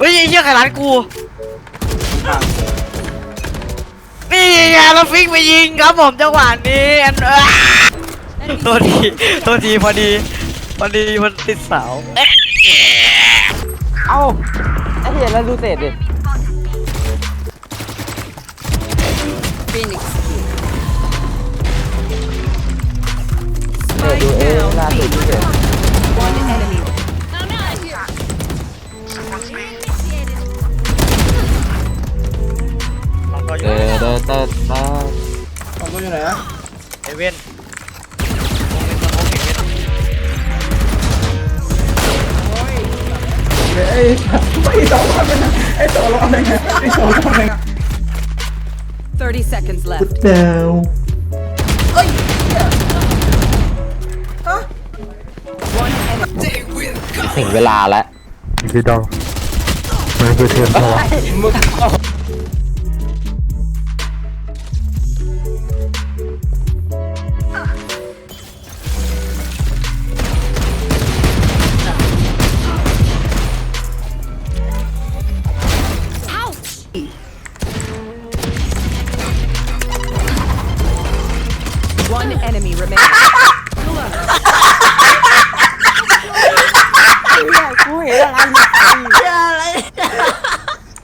เฮ้ยไอ้เหี้ยใครร้านกู นี่ไงแล้วฟิกไปยิงครับผมจังหวะนี้อันอ้าโทษทีโทษทีพอดี พอดีมันติดเสา เอ้าไอ้เหี้ยแล้วดูเศษดิ ดยู่เดเดเดของตัวอยู่ไหนอะเอเว่นวงเล่นมกเอเว่นไอ้ไอ้สองรอบเลยนะไอ้สองรอบเลยนะไอ้สองรอบเลยนะ30 seconds left. เดว One enemy. ถึงเวลาแล้ว พี่ดองมันคือเทียมพอมึง One enemy remaining. กูเห็นอะไร